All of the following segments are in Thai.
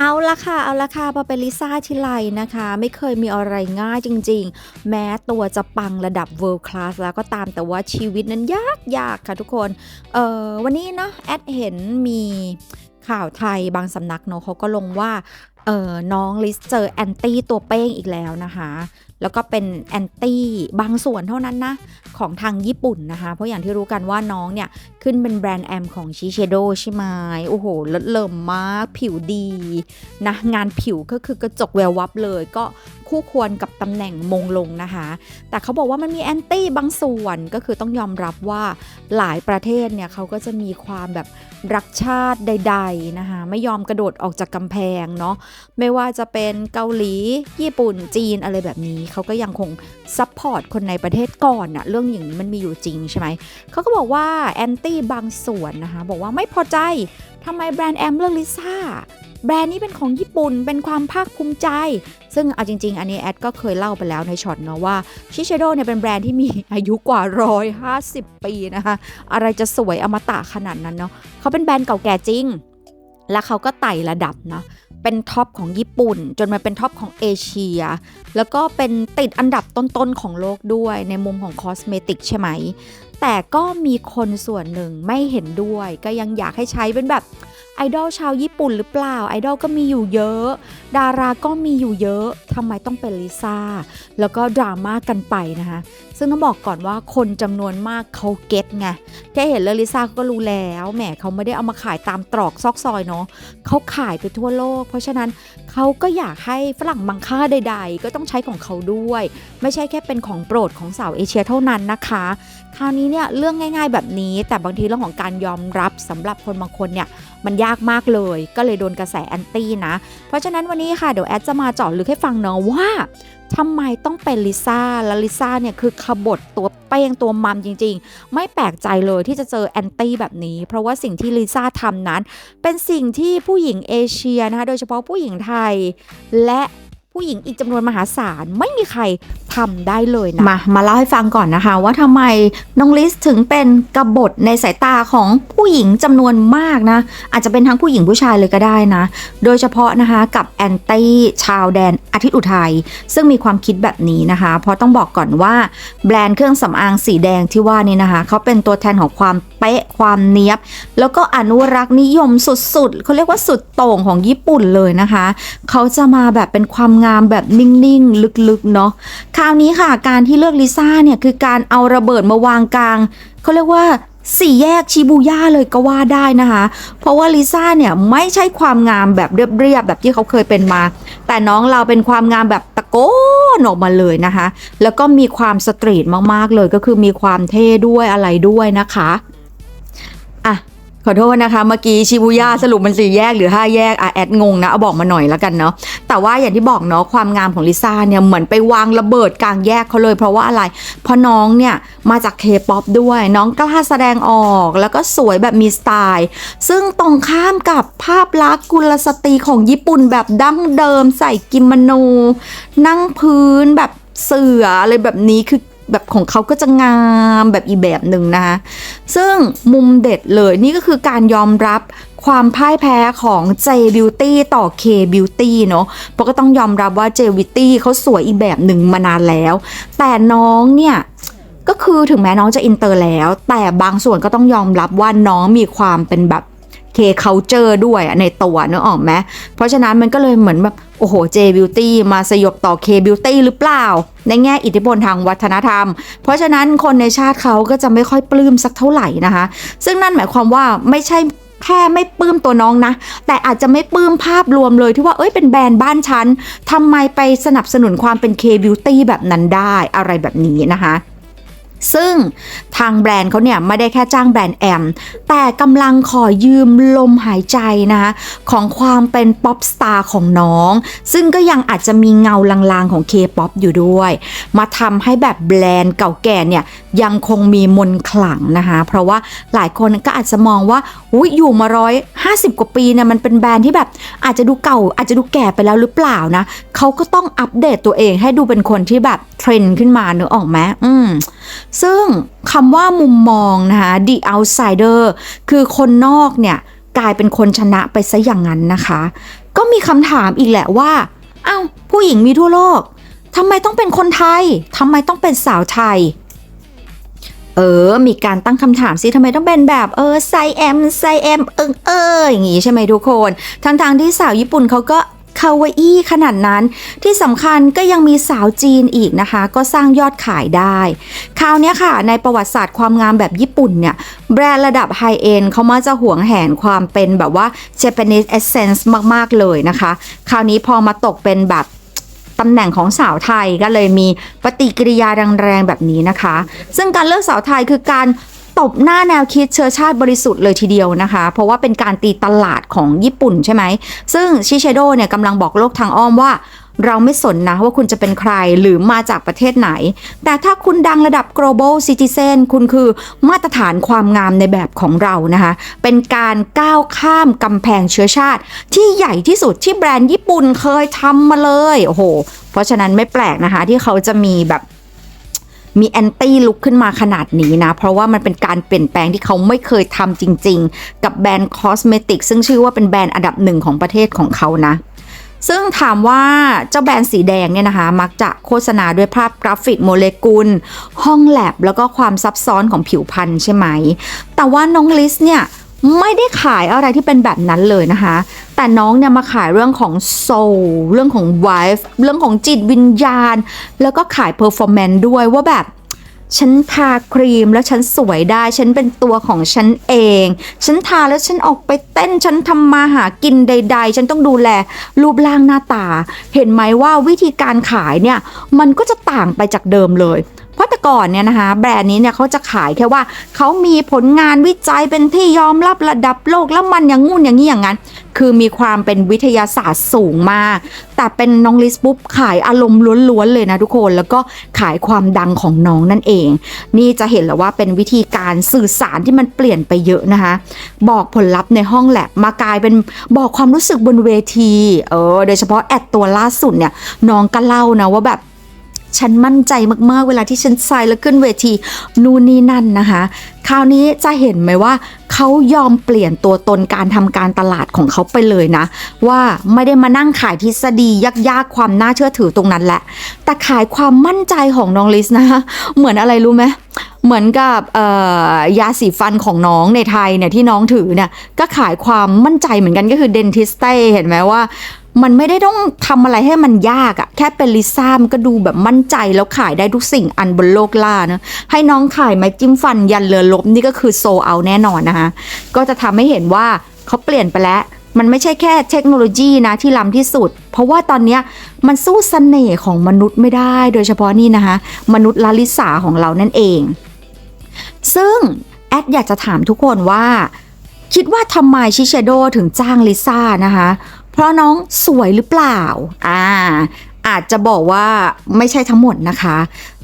เอาละค่ะ เอาละค่ะ พอเป็นลิซ่าทีไรนะคะ ไม่เคยมีอะไรง่ายจริง ๆ แม้ตัวจะปังระดับ world class แล้วก็ตามแต่ว่าชีวิตนั้นยากยากค่ะทุกคน เอ่อ วันนี้เนาะแอดเห็นมีข่าวไทยบางสำนักเนาะเขาก็ลงว่าเออน้องลิซเจอแอนตี้ตัวเป้งอีกแล้วนะคะ แล้วก็เป็นแอนตี้บางส่วนเท่านั้นนะ ของทางญี่ปุ่นนะคะ เพราะอย่างที่รู้กันว่าน้องเนี่ย ขึ้นเป็นแบรนด์แอมของชิเชโดใช่ไหมโอ้โหเลดเลิมมากผิวดีนะ งานผิวก็คือกระจกแวววับเลย ก็คู่ควรกับตำแหน่งมงลงนะคะ แต่เขาบอกว่ามันมีแอนตี้บางส่วนก็คือต้องยอมรับว่าหลายประเทศเนี่ยเขาก็จะมีความแบบรักชาติใด ๆนะคะ ไม่ยอมกระโดดออกจากกำแพงเนาะไม่ว่าจะเป็นเกาหลี ญี่ปุ่น จีนอะไรแบบนี้ เขาก็ยังคงซัพพอร์ตคนในประเทศก่อนอะเรื่องอย่างนี้มันมีอยู่จริงใช่ไหม เขาก็บอกว่าแอนตี้บางส่วนนะคะ บอกว่าไม่พอใจทำไมแบรนด์แอมเลือกลิซ่าแบรนด์นี้เป็นของญี่ปุ่น เป็นความภาคภูมิใจ ซึ่งเอาจริง ๆ อันนี้แอดก็เคยเล่าไปแล้วในช็อตเนาะว่าชิเชโดเนี่ยเป็นแบรนด์ที่มีอายุกว่า 150 ปีนะคะ อะไรจะสวยอมตะขนาดนั้นเนาะเขาเป็นแบรนด์เก่าแก่จริง แล้วเขาก็ไต่ระดับเนาะ เป็นท็อปของญี่ปุ่น จนมาเป็นท็อปของเอเชีย แล้วก็เป็นติดอันดับต้นๆของโลกด้วยในมุมของคอสเมติกใช่ไหม แต่ก็มีคนส่วนหนึ่งไม่เห็นด้วย ก็ยังอยากให้ใช้เป็นแบบไอดอลชาวญี่ปุ่นหรือเปล่าไอดอลก็มีอยู่เยอะ ดาราก็มีอยู่เยอะ ทำไมต้องเป็นลิซ่าแล้วก็ดราม่ากันไปนะคะซึ่งต้องบอกก่อนว่าคนจำนวนมากเขาเก็ตไงแค่เห็นเรื่องลิซ่าก็รู้แล้วแหมเขาไม่ได้เอามาขายตามตรอกซอกซอยเนาะเขาขายไปทั่วโลก เพราะฉะนั้นเขาก็อยากให้ฝรั่งบางค่าใด ๆ ก็ต้องใช้ของเขาด้วย ไม่ใช่แค่เป็นของโปรดของสาวเอเชียเท่านั้นนะคะ คราวนี้เนี่ยเรื่องง่าย ๆ แบบนี้ แต่บางทีเรื่องของการยอมรับสำหรับคนบางคนเนี่ยมันยากมากเลย ก็เลยโดนกระแสแอนตี้นะ เพราะฉะนั้นวันนี้ค่ะเดี๋ยวแอดจะมาเจาะลึกให้ฟังเนาะว่าทำไมต้องเป็นลิซ่า และลิซ่าเนี่ยคือขบฏตัวเป้งตัวมัมจริงๆ ไม่แปลกใจเลยที่จะเจอแอนตี้แบบนี้ เพราะว่าสิ่งที่ลิซ่าทำนั้น เป็นสิ่งที่ผู้หญิงเอเชียนะคะ โดยเฉพาะผู้หญิงไทย และผู้หญิงอีกจำนวนมหาศาลไม่มีใครทำได้เลยนะ มามาเล่าให้ฟังก่อนนะคะ ว่าทำไมน้องลิสถึงเป็นกบฏในสายตาของผู้หญิงจำนวนมากนะ อาจจะเป็นทั้งผู้หญิงผู้ชายเลยก็ได้นะ โดยเฉพาะนะคะกับแอนตี้ชาวแดนอาทิตย์อุทัยซึ่งมีความคิดแบบนี้นะคะ เพราะต้องบอกก่อนว่า แบรนด์เครื่องสำอางสีแดงที่ว่านี่นะคะเขาเป็นตัวแทนของความเป๊ะความเนี้ยบ แล้วก็อนุรักษ์นิยมสุดๆเขาเรียกว่าสุดโต่งของญี่ปุ่นเลยนะคะเขาจะมาแบบเป็นความงามแบบนิ่งๆลึกๆเนาะคราวนี้ค่ะ การที่เลือกลิซ่าเนี่ยคือการเอาระเบิดมาวางกลางเขาเรียกว่าสี่แยกชิบูย่าเลยก็ว่าได้นะคะ เพราะว่าลิซ่าเนี่ยไม่ใช่ความงามแบบเรียบๆแบบที่เขาเคยเป็นมา แต่น้องเราเป็นความงามแบบตะโกนออกมาเลยนะคะ แล้วก็มีความสตรีทมากๆเลยก็คือมีความเท่ด้วยอะไรด้วยนะคะ อะ ขอโทษนะคะเมื่อกี้ชิบูย่าสรุปมันสี่แยกหรือห้าแยกอะแอดงงนะเอาบอกมาหน่อยแล้วกันเนาะแต่ว่าอย่างที่บอกเนาะความงามของลิซ่าเนี่ยเหมือนไปวางระเบิดกลางแยกเขาเลย เพราะว่าอะไรเพราะน้องเนี่ยมาจากเคป๊อปด้วยน้องกล้าแสดงออกแล้วก็สวยแบบมีสไตล์ ซึ่งตรงข้ามกับภาพลักษณ์กุลสตรีของญี่ปุ่นแบบดั้งเดิมใส่กิโมโน นั่งพื้นแบบเสืออะไรแบบนี้คือ แบบของเขาก็จะงามแบบอีแบบหนึ่งนะคะซึ่งมุมเด็ดเลยนี่ก็คือการยอมรับความพ่ายแพ้ของ J Beauty ต่อ K Beauty เนาะเพราะก็ต้องยอมรับว่า J Beauty เขาสวยอีแบบหนึ่งมานานแล้ว แต่น้องเนี่ยก็คือถึงแม้น้องจะอินเตอร์แล้ว แต่บางส่วนก็ต้องยอมรับว่าน้องมีความเป็นแบบ K culture ด้วยในตัวเนอะออกไหมเพราะฉะนั้นมันก็เลยเหมือนแบบ โอ้โห J Beauty มาสยบต่อ K Beauty หรือเปล่า ในแง่อิทธิพลทางวัฒนธรรม เพราะฉะนั้นคนในชาติเขาก็จะไม่ค่อยปลื้มสักเท่าไหร่นะคะ ซึ่งนั่นหมายความว่าไม่ใช่แค่ไม่ปลื้มตัวน้องนะ แต่อาจจะไม่ปลื้มภาพรวมเลยที่ว่าเอ้ยเป็นแบรนด์บ้านฉันทำไมไปสนับสนุนความเป็น K Beauty แบบนั้นได้อะไรแบบนี้นะคะ ซึ่งทางแบรนด์เขาเนี่ยไม่ได้แค่จ้างแบรนด์แอม แต่กำลังขอยืมลมหายใจนะคะของความเป็นป๊อปสตาร์ของน้อง ซึ่งก็ยังอาจจะมีเงาลางๆของ K-POP อปอยู่ด้วย มาทำให้แบบแบรนด์เก่าแก่เนี่ยยังคงมีมนขลังนะคะเพราะว่าหลายคนก็อาจจะมองว่าอุยอยู่มาร้อยห้าสิบกว่าปีเนี่ยมันเป็นแบรนด์ที่แบบอาจจะดูเก่า อาจจะดูแก่ไปแล้วหรือเปล่านะเขาก็ต้องอัปเดตตัวเองให้ดูเป็นคนที่แบบเทรนด์ขึ้นมาเนอะออกไหมอืมซึ่งคำว่ามุมมองนะคะ the outsider คือคนนอกเนี่ยกลายเป็นคนชนะไปซะอย่างนั้นนะคะ ก็มีคำถามอีกแหละว่าอ้าวผู้หญิงมีทั่วโลกทำไมต้องเป็นคนไทยทำไมต้องเป็นสาวไทย เออ มีการตั้งคำถามสิทำไมต้องเป็นแบบเออไซแอมไซแอมเออเอออย่างงี้ใช่ไหมทุกคนทั้งๆที่สาวญี่ปุ่นเขาก็ คาวาอี้ขนาดนั้น ที่สำคัญก็ยังมีสาวจีนอีกนะคะ ก็สร้างยอดขายได้ คราวนี้ค่ะ ในประวัติศาสตร์ความงามแบบญี่ปุ่นเนี่ย แบรนด์ระดับไฮเอ็นเขามักจะหวงแหนความเป็นแบบว่า Japanese essence มาก ๆ เลยนะคะ คราวนี้พอมาตกเป็นแบบตำแหน่งของสาวไทยก็เลยมีปฏิกิริยาแรงๆแบบนี้นะคะ ซึ่งการเลือกสาวไทยคือการ ตบหน้าแนวคิดเชื้อชาติบริสุทธิ์เลยทีเดียวนะคะ เพราะว่าเป็นการตีตลาดของญี่ปุ่นใช่ไหม ซึ่งชิเชโดเนี่ยกำลังบอกโลกทางอ้อมว่าเราไม่สนนะว่าคุณจะเป็นใครหรือมาจากประเทศไหน แต่ถ้าคุณดังระดับ global citizen คุณคือมาตรฐานความงามในแบบของเรานะคะ เป็นการก้าวข้ามกำแพงเชื้อชาติ ที่ใหญ่ที่สุดที่แบรนด์ญี่ปุ่นเคยทำมาเลย โอ้โห เพราะฉะนั้นไม่แปลกนะคะที่เขาจะมีแบบ มีแอนตี้ลุกขึ้นมาขนาดนี้นะ เพราะว่ามันเป็นการเปลี่ยนแปลงที่เขาไม่เคยทำจริง ๆ กับแบรนด์คอสเมติกซึ่งชื่อว่าเป็นแบรนด์อันดับหนึ่งของประเทศของเขานะซึ่งถามว่าเจ้าแบรนด์สีแดงเนี่ยนะคะ มักจะโฆษณาด้วยภาพกราฟิกโมเลกุล ห้องแลบแล้วก็ความซับซ้อนของผิวพรรณใช่ไหม แต่ว่าน้องลิสเนี่ย ไม่ได้ขายอะไรที่เป็นแบบนั้นเลยนะคะ แต่น้องเนี่ยมาขายเรื่องของโซลเรื่องของไวฟ์เรื่องของจิตวิญญาณ แล้วก็ขายเพอร์ฟอร์แมนซ์ด้วยว่าแบบฉันทาครีมแล้วฉันสวยได้ ฉันเป็นตัวของฉันเอง ฉันทาแล้วฉันออกไปเต้น ฉันทำมาหากินใด ๆ ฉันต้องดูแลรูปร่างหน้าตา เห็นไหมว่าวิธีการขายเนี่ย มันก็จะต่างไปจากเดิมเลย เพราะแต่ก่อนเนี่ยนะคะแบรนด์นี้เนี่ยเขาจะขายแค่ว่าเขามีผลงานวิจัยเป็นที่ยอมรับระดับโลกแล้วมันอย่างงู้นอย่างนี้อย่างนั้น คือมีความเป็นวิทยาศาสตร์สูงมาก แต่เป็นน้องลิสปุ๊บขายอารมณ์ล้วนๆเลยนะทุกคนแล้วก็ขายความดังของน้องนั่นเอง นี่จะเห็นแล้วว่าเป็นวิธีการสื่อสารที่มันเปลี่ยนไปเยอะนะคะบอกผลลัพธ์ในห้องแลบมากลายเป็นบอกความรู้สึกบนเวทีเออโดยเฉพาะแอดตัวล่าสุดเนี่ยน้องก็เล่านะว่าแบบ ฉันมั่นใจมากๆ เวลาที่ฉันใส่แล้วขึ้นเวที นู่นนี่นั่นนะคะ คราวนี้จะเห็นไหมว่าเขายอมเปลี่ยนตัวตนการทำการตลาดของเขาไปเลยนะ ว่าไม่ได้มานั่งขายทฤษฎียากๆความน่าเชื่อถือตรงนั้นแหละ แต่ขายความมั่นใจของน้องลิสนะคะเหมือนอะไรรู้ไหมเหมือนกับยาสีฟันของน้องในไทยเนี่ยที่น้องถือเนี่ยก็ขายความมั่นใจเหมือนกันก็คือเดนทิสเต้เห็นไหมว่า มันไม่ได้ต้องทำอะไรให้มันยากอะแค่เป็นลิซ่ามันก็ดูแบบมั่นใจแล้วขายได้ทุกสิ่งอันบนโลกล่านะให้น้องขายไม้จิ้มฟันยันเรือลบนี่ก็คือโซเอาแน่นอนนะคะก็จะทำให้เห็นว่าเขาเปลี่ยนไปแล้วมันไม่ใช่แค่เทคโนโลยีนะที่ล้ำที่สุด เพราะว่าตอนนี้มันสู้เสน่ห์ของมนุษย์ไม่ได้ โดยเฉพาะนี่นะคะ มนุษย์ลาลิสาของเรานั่นเอง ซึ่ง แอดอยากจะถามทุกคนว่า คิดว่าทำไมชิเชโดถึงจ้างลิซ่านะคะ เพราะน้องสวยหรือเปล่า อ่า อาจจะบอกว่าไม่ใช่ทั้งหมดนะคะ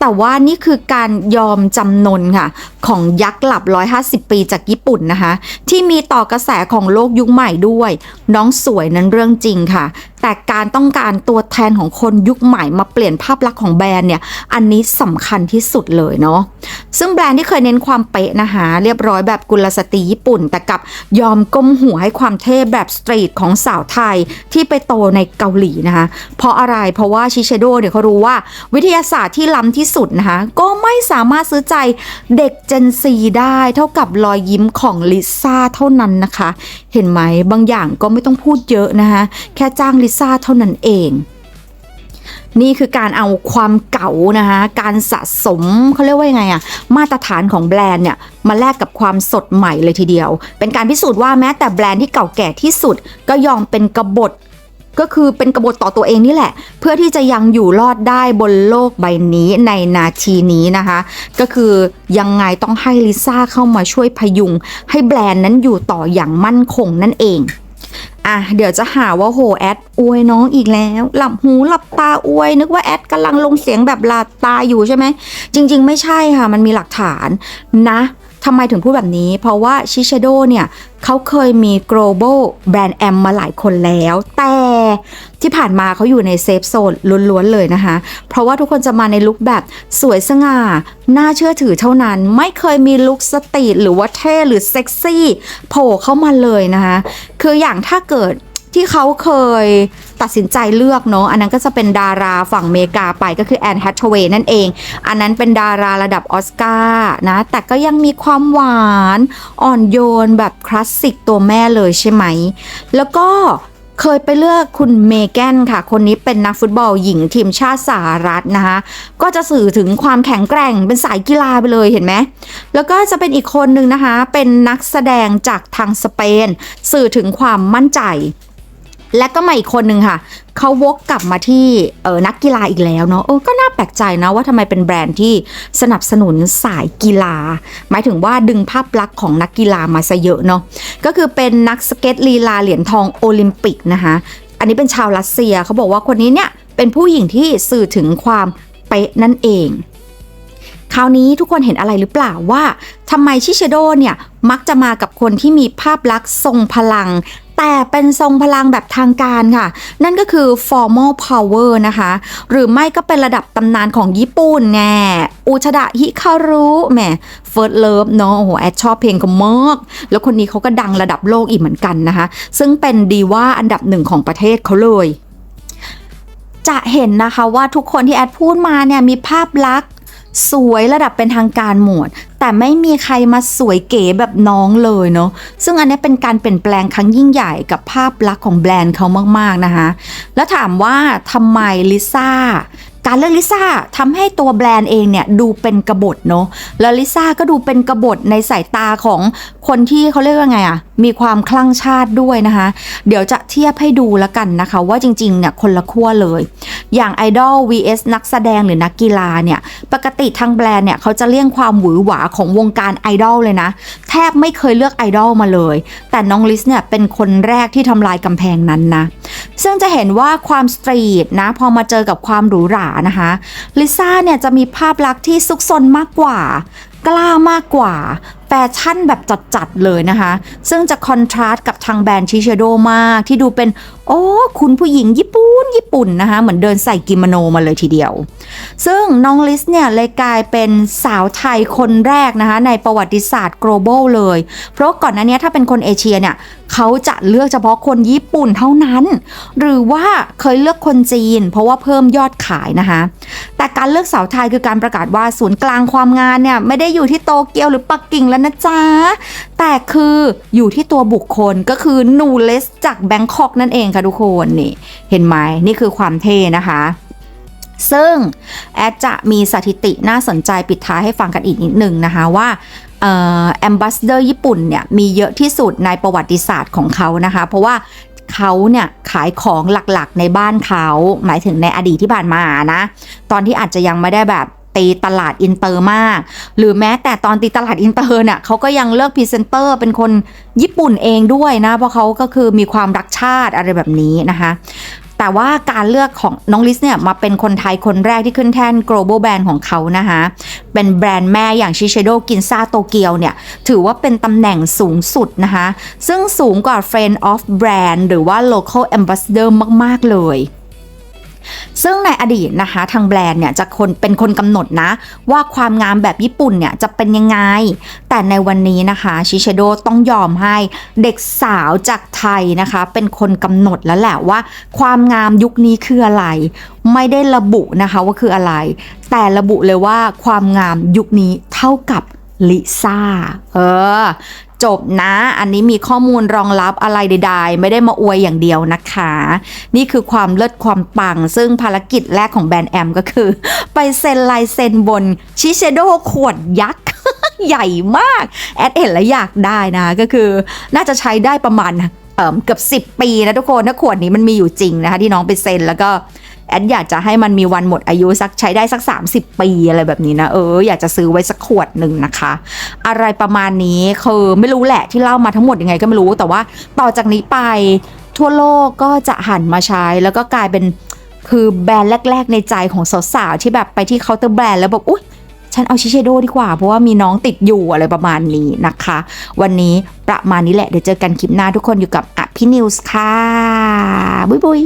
แต่ว่านี่คือการยอมจำนนค่ะ ของยักษ์หลับ 150 ปีจากญี่ปุ่นนะคะ ที่มีต่อกระแสของโลกยุคใหม่ด้วย น้องสวยนั้นเรื่องจริงค่ะ แต่การต้องการตัวแทนของคนยุคใหม่มาเปลี่ยนภาพลักษณ์ของแบรนด์เนี่ย อันนี้สำคัญที่สุดเลยเนาะซึ่งแบรนด์ที่เคยเน้นความเป๊ะนะคะ เรียบร้อยแบบกุลสตรีญี่ปุ่น แต่กับยอมก้มหัวให้ความเท่แบบสตรีทของสาวไทยที่ไปโตในเกาหลีนะคะ เพราะอะไรเพราะว่าชิเชโดเนี่ยเขารู้ว่าวิทยาศาสตร์ที่ล้ำที่สุดนะคะ ก็ไม่สามารถซื้อใจเด็กเจนซีได้เท่ากับรอยยิ้มของลิซ่าเท่านั้นนะคะ เห็นไหมบางอย่างก็ไม่ต้องพูดเยอะนะคะแค่จ้างลิซ่าเท่านั้นเองนี่คือการเอาความเก่านะคะ การสะสมเขาเรียกว่ายังไงอะมาตรฐานของแบรนด์เนี่ยมาแลกกับความสดใหม่เลยทีเดียว เป็นการพิสูจน์ว่าแม้แต่แบรนด์ที่เก่าแก่ที่สุด ก็ยอมเป็นกบฏ ก็คือเป็นกบฏต่อตัวเองนี่แหละ เพื่อที่จะยังอยู่รอดได้บนโลกใบนี้ในนาทีนี้นะคะ ก็คือยังไงต้องให้ลิซ่าเข้ามาช่วยพยุง ให้แบรนด์นั้นอยู่ต่ออย่างมั่นคงนั่นเองอะเดี๋ยวจะหาว่าโหแอดอวยน้องอีกแล้ว หลับหูหลับตาอวย นึกว่าแอดกำลังลงเสียงแบบหลับตาอยู่ใช่ไหม จริง ๆ ไม่ใช่ค่ะ มันมีหลักฐานนะทำไมถึงพูดแบบนี้ เพราะว่าชิเชโดเนี่ยเขาเคยมี global brand am มาหลายคนแล้ว แต่ ที่ผ่านมาเขาอยู่ในเซฟโซนล้วนๆเลยนะคะ เพราะว่าทุกคนจะมาในลุคแบบสวยสง่า น่าเชื่อถือเท่านั้น ไม่เคยมีลุคสตรีทหรือว่าเท่หรือเซ็กซี่โผล่เข้ามาเลยนะคะ คืออย่างถ้าเกิดที่เขาเคยตัดสินใจเลือกเนาะอันนั้นก็จะเป็นดาราฝั่งเมกาไปก็คือแอนแฮทเวย์นั่นเอง อันนั้นเป็นดาราระดับออสการ์นะ แต่ก็ยังมีความหวาน อ่อนโยนแบบคลาสสิกตัวแม่เลยใช่ไหม แล้วก็ เคยไปเลือกคุณเมแกนค่ะ คนนี้เป็นนักฟุตบอลหญิงทีมชาติสหรัฐนะคะ ก็จะสื่อถึงความแข็งแกร่งเป็นสายกีฬาไปเลยเห็นไหม แล้วก็จะเป็นอีกคนหนึ่งนะคะ เป็นนักแสดงจากทางสเปน สื่อถึงความมั่นใจ และก็มาอีกคนหนึ่งค่ะ เขาวกกลับมาที่เออนักกีฬาอีกแล้วเนาะเออก็น่าแปลกใจนะว่าทำไมเป็นแบรนด์ที่สนับสนุนสายกีฬา หมายถึงว่าดึงภาพลักษณ์ของนักกีฬามาซะเยอะเนาะก็คือเป็นนักสเก็ตลีลาเหรียญทองโอลิมปิกนะคะอันนี้เป็นชาวรัสเซียเขาบอกว่าคนนี้เนี่ยเป็นผู้หญิงที่สื่อถึงความเป๊ะนั่นเองคราวนี้ทุกคนเห็นอะไรหรือเปล่าว่าทำไมชิเชโดเนี่ยมักจะมากับคนที่มีภาพลักษณ์ทรงพลัง แต่เป็นทรงพลังแบบทางการค่ะ นั่นก็คือ formal power นะคะ หรือไม่ก็เป็นระดับตำนานของญี่ปุ่นแน่อุชดะฮิคารุแหม First Love เนาะโอ้โหแอดชอบเพลงเขามากแล้วคนนี้เขาก็ดังระดับโลกอีกเหมือนกันนะคะ ซึ่งเป็นดีว่าอันดับหนึ่งของประเทศเขาเลยจะเห็นนะคะว่าทุกคนที่แอดพูดมาเนี่ยมีภาพลักษณ์ สวยระดับเป็นทางการหมด แต่ไม่มีใครมาสวยเก๋แบบน้องเลยเนาะซึ่งอันนี้เป็นการเปลี่ยนแปลงครั้งยิ่งใหญ่กับภาพลักษณ์ของแบรนด์เขามากๆนะคะ แล้วถามว่าทำไมลิซ่าการเลือกลิซ่าทำให้ตัวแบรนด์เองเนี่ยดูเป็นกระบฏเนาะแล้วลิซ่าก็ดูเป็นกระบฏในสายตาของคนที่เขาเรียกว่าไงอะ มีความคลั่งชาติด้วยนะคะ เดี๋ยวจะเทียบให้ดูแล้วกันนะคะ ว่าจริงๆเนี่ยคนละขั้วเลย อย่างไอดอล vs นักแสดงหรือนักกีฬาเนี่ย ปกติทางแบรนด์เนี่ยเขาจะเลี่ยงความหวือหวาของวงการไอดอลเลยนะ แทบไม่เคยเลือกไอดอลมาเลย แต่น้องลิสเนี่ยเป็นคนแรกที่ทำลายกำแพงนั้นนะ ซึ่งจะเห็นว่าความสตรีทนะพอมาเจอกับความหรูหรานะคะลิซ่าเนี่ยจะมีภาพลักษณ์ที่ซุกซนมากกว่ากล้ามากกว่า แฟชั่นแบบจัดๆเลยนะคะ ซึ่งจะคอนทราสต์กับทางแบรนด์ชิเชโดมากที่ดูเป็น โอ้ คุณผู้หญิงญี่ปุ่นญี่ปุ่นนะคะ เหมือนเดินใส่กิโมโนมาเลยทีเดียว ซึ่งน้องลิสเนี่ยเลยกลายเป็นสาวไทยคนแรกนะคะในประวัติศาสตร์ global เลย เพราะก่อนหน้านี้ถ้าเป็นคนเอเชียเนี่ยเขาจะเลือกเฉพาะคนญี่ปุ่นเท่านั้น หรือว่าเคยเลือกคนจีน เพราะว่าเพิ่มยอดขายนะคะ แต่การเลือกสาวไทยคือการประกาศว่าศูนย์กลางความงานเนี่ยไม่ได้อยู่ที่โตเกียวหรือปักกิ่งแล้วนะจ๊ะ แต่คืออยู่ที่ตัวบุคคลก็คือนูเลสจากแบงคอกนั่นเองค่ะทุกคนนี่เห็นไหมนี่คือความเท่นะคะ ซึ่งแอดจะมีสถิติน่าสนใจปิดท้ายให้ฟังกันอีกนิดนึงนะคะว่าแอมบ s สเดอร์ญี่ปุ่นเนี่ยมีเยอะที่สุดในประวัติศาสตร์ของเขานะคะ เพราะว่าเขาเนี่ยขายของหลักๆในบ้านเขาหมายถึงในอดีตที่ผ่านมานะ ตอนที่อาจจะยังไม่ได้แบบตีตลาดอินเตอร์มาก หรือแม้แต่ตอนตีตลาดอินเตอร์เนี่ยเขาก็ยังเลือกพรีเซนเตอร์เป็นคนญี่ปุ่นเองด้วยนะ เพราะเขาก็คือมีความรักชาติอะไรแบบนี้นะคะ แต่ว่าการเลือกของน้องลิสเนี่ยมาเป็นคนไทยคนแรกที่ขึ้นแท่น global brand ของเขานะคะเป็นแบรนด์แม่อย่างชิเชโดกินซาโตเกียวเนี่ยถือว่าเป็นตำแหน่งสูงสุดนะคะ ซึ่งสูงกว่า Friend of Brand หรือว่า Local Ambassador มาก ๆ เลย ซึ่งในอดีตนะคะทางแบรนด์เนี่ยจะคนเป็นคนกำหนดนะ ว่าความงามแบบญี่ปุ่นเนี่ยจะเป็นยังไง แต่ในวันนี้นะคะชิเชโดต้องยอมให้เด็กสาวจากไทยนะคะ เป็นคนกำหนดแล้วแหละว่า ความงามยุคนี้คืออะไร ไม่ได้ระบุนะคะว่าคืออะไร แต่ระบุเลยว่าความงามยุคนี้เท่ากับลิซ่า เออ จบนะ อันนี้มีข้อมูลรองรับอะไรใด ๆ ไม่ได้มาอวยอย่างเดียวนะคะ นี่คือความเลิศความปัง ซึ่งภารกิจแรกของแบรนด์แอมก็คือ ไปเซ็นลายเซ็นบนชิเชโดขวดยักษ์ใหญ่มาก แอดเห็นแล้วอยากได้นะ ก็คือน่าจะใช้ได้ประมาณเเกือบ10 ปีนะทุกคนถ้าขวดนี้มันมีอยู่จริงนะคะ ที่น้องไปเซ็นแล้วก็ แอดอยากจะให้มันมีวันหมดอายุสักใช้ได้สัก 30 ปีอะไรแบบนี้นะเอออยากจะซื้อไว้สักขวดหนึ่งนะคะ อะไรประมาณนี้คือไม่รู้แหละที่เล่ามาทั้งหมดยังไงก็ไม่รู้แต่ว่าต่อจากนี้ไปทั่วโลกก็จะหันมาใช้แล้วก็กลายเป็นคือแบรนด์แรก ๆ ในใจของสาวๆที่แบบไปที่เคาน์เตอร์แบรนด์แล้วแบบอุ๊ยฉันเอาชิเชโดดีกว่า เพราะว่ามีน้องติดอยู่อะไรประมาณนี้นะคะ วันนี้ประมาณนี้แหละ เดี๋ยวเจอกันคลิปหน้าทุกคนอยู่กับอภินิวส์ค่ะ บุยบุย